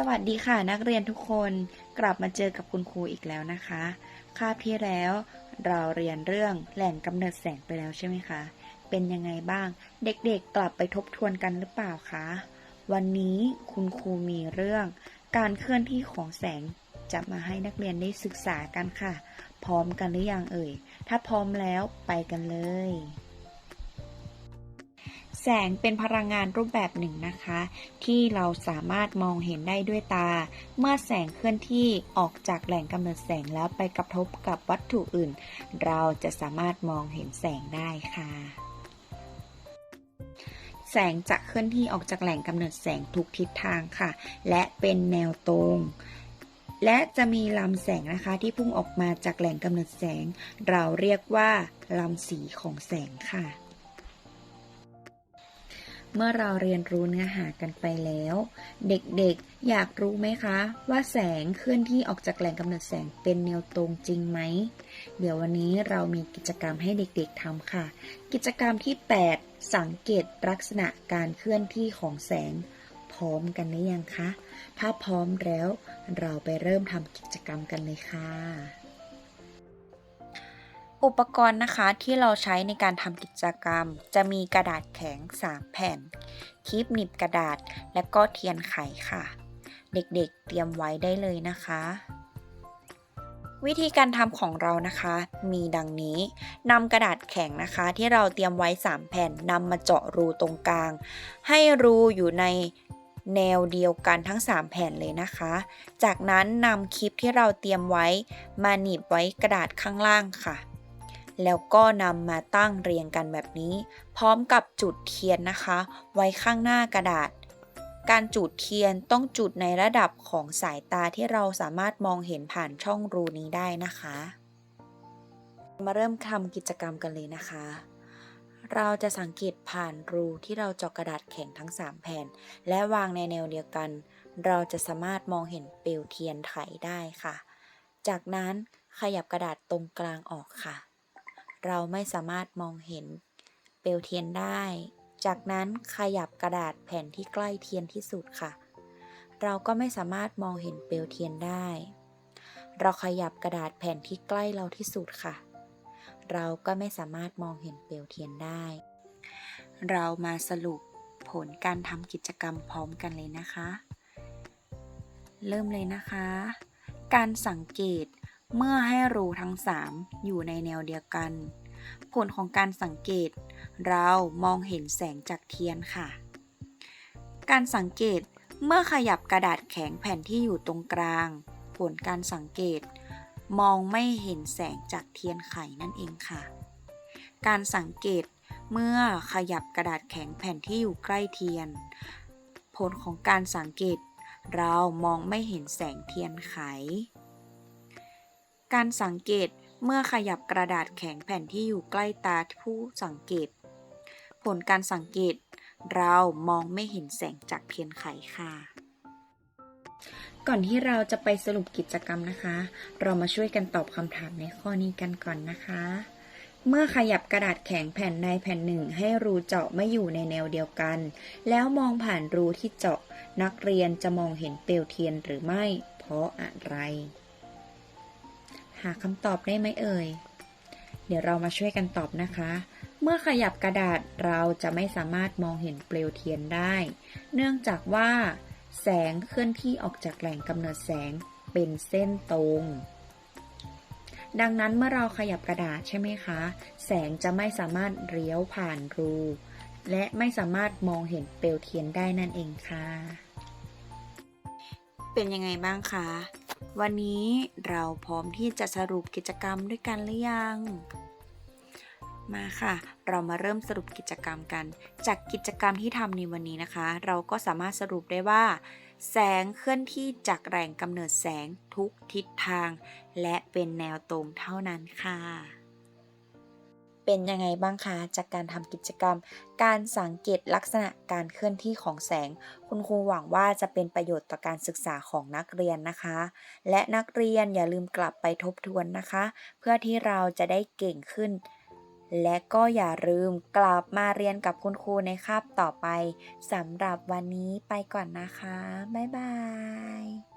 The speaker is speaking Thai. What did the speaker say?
สวัสดีค่ะนักเรียนทุกคนกลับมาเจอกับคุณครูอีกแล้วนะคะ คาบที่แล้วเราเรียนเรื่องแหล่งกำเนิดแสงไปแล้วใช่ไหมคะ เป็นยังไงบ้าง เด็กๆกลับไปทบทวนกันหรือเปล่าคะ วันนี้คุณครูมีเรื่อง การเคลื่อนที่ของแสงจะมาให้นักเรียนได้ศึกษากันค่ะ พร้อมกันหรือยังเอ่ย ถ้าพร้อมแล้วไปกันเลย แสงเป็นพลังงานรูปแบบหนึ่งนะคะ ที่เราสามารถมองเห็นได้ด้วยตา เมื่อแสงเคลื่อนที่ออกจากแหล่งกำเนิดแสงแล้วไปกระทบกับวัตถุอื่น เราจะสามารถมองเห็นแสงได้ค่ะแสงจะเคลื่อนที่ออกจากแหล่งกำเนิดแสงทุกทิศทางค่ะ และเป็นแนวตรง และจะมีลำแสงนะคะที่พุ่งออกมาจากแหล่งกำเนิดแสง เราเรียกว่าลำสีของแสงค่ะ เมื่อเราเรียนรู้เนื้อหากันไปแล้ว เด็กๆ อยากรู้ไหมคะ ว่าแสงเคลื่อนที่ออกจากแหล่งกำเนิดแสงเป็นแนวตรงจริงไหม เดี๋ยววันนี้เรามีกิจกรรมให้เด็กๆทำค่ะ กิจกรรมที่ 8 สังเกตลักษณะการเคลื่อนที่ของแสง พร้อมกันหรือยังคะ ถ้าพร้อมแล้ว เราไปเริ่มทำกิจกรรมกันเลยค่ะ อุปกรณ์นะคะที่เราใช้ในการทำกิจกรรม จะมีกระดาษแข็ง 3 แผ่นคลิปหนีบกระดาษ และก็เทียนไขค่ะ เด็กๆเตรียมไว้ได้เลยนะคะ วิธีการทำของเรานะคะ มีดังนี้นำกระดาษแข็งนะคะ ที่เราเตรียมไว้ 3 แผ่นนำมาเจาะรูตรงกลาง ให้รูอยู่ในแนวเดียวกันทั้ง 3 แผ่นเลยนะคะ จากนั้นนำคลิปที่เราเตรียมไว้ มาหนีบไว้กระดาษข้างล่างค่ะ แล้วก็นำมาตั้งเรียงกันแบบนี้ พร้อมกับจุดเทียนนะคะ ไว้ข้างหน้ากระดาษ การจุดเทียนต้องจุดในระดับของสายตาที่เราสามารถมองเห็นผ่านช่องรูนี้ได้นะคะ มาเริ่มทำกิจกรรมกันเลยนะคะ เราจะสังเกตผ่านรูที่เราเจาะกระดาษแข็งทั้ง 3 แผ่น และวางในแนวเดียวกัน เราจะสามารถมองเห็นเปลวเทียนไขได้ค่ะ จากนั้นขยับกระดาษตรงกลางออกค่ะ เราไม่สามารถมองเห็นเปลวเทียนได้ จากนั้นขยับกระดาษแผ่นที่ใกล้เทียนที่สุดค่ะ เราก็ไม่สามารถมองเห็นเปลวเทียนได้ เราขยับกระดาษแผ่นที่ใกล้เราที่สุดค่ะ เราก็ไม่สามารถมองเห็นเปลวเทียนได้ เรามาสรุปผลการทำกิจกรรมพร้อมกันเลยนะคะ เริ่มเลยนะคะ การสังเกต เมื่อให้รูทั้ง 3 อยู่ในแนวเดียวกัน ผลของการสังเกต เรามองเห็นแสงจากเทียนค่ะ การสังเกตเมื่อขยับกระดาษแข็งแผ่นที่อยู่ตรงกลาง ผลการสังเกต มองไม่เห็นแสงจากเทียนไขนั่นเองค่ะ การสังเกตเมื่อขยับกระดาษแข็งแผ่นที่อยู่ใกล้เทียน ผลของการสังเกต เรามองไม่เห็นแสงเทียนไข การสังเกตเมื่อขยับกระดาษแข็งแผ่นที่อยู่ใกล้ตาผู้สังเกต ผลการสังเกต เรามองไม่เห็นแสงจากเทียนไขค่ะ ก่อนที่เราจะไปสรุปกิจกรรมนะคะ เรามาช่วยกันตอบคำถามในข้อนี้กันก่อนนะคะ เมื่อขยับกระดาษแข็งแผ่นในแผ่นหนึ่งให้รูเจาะไม่อยู่ในแนวเดียวกัน แล้วมองผ่านรูที่เจาะนักเรียนจะมองเห็นเปลวเทียนหรือไม่ เพราะอะไร หาคำตอบได้ไหมเอ่ย เดี๋ยวเรามาช่วยกันตอบนะคะ เมื่อขยับกระดาษเราจะไม่สามารถมองเห็นเปลวเทียนได้ เนื่องจากว่าแสงเคลื่อนที่ออกจากแหล่งกำเนิดแสงเป็นเส้นตรง ดังนั้นเมื่อเราขยับกระดาษใช่ไหมคะ แสงจะไม่สามารถเลี้ยวผ่านรู และไม่สามารถมองเห็นเปลวเทียนได้นั่นเองค่ะ เป็นยังไงบ้างคะ วันนี้เราพร้อมที่จะสรุปกิจกรรมด้วยกันหรือยัง มาค่ะ เรามาเริ่มสรุปกิจกรรมกัน จากกิจกรรมที่ทำในวันนี้นะคะ เราก็สามารถสรุปได้ว่า แสงเคลื่อนที่จากแหล่งกำเนิดแสงทุกทิศทาง และเป็นแนวตรงเท่านั้นค่ะ เป็นยังไงบ้างคะจากการทำกิจกรรม การสังเกตลักษณะการเคลื่อนที่ของแสง คุณครูหวังว่าจะเป็นประโยชน์ต่อการศึกษาของนักเรียนนะคะ และนักเรียนอย่าลืมกลับไปทบทวนนะคะ เพื่อที่เราจะได้เก่งขึ้น และก็อย่าลืมกลับมาเรียนกับคุณครูในคาบต่อไปสำหรับวันนี้ไปก่อนนะคะ บ๊ายบาย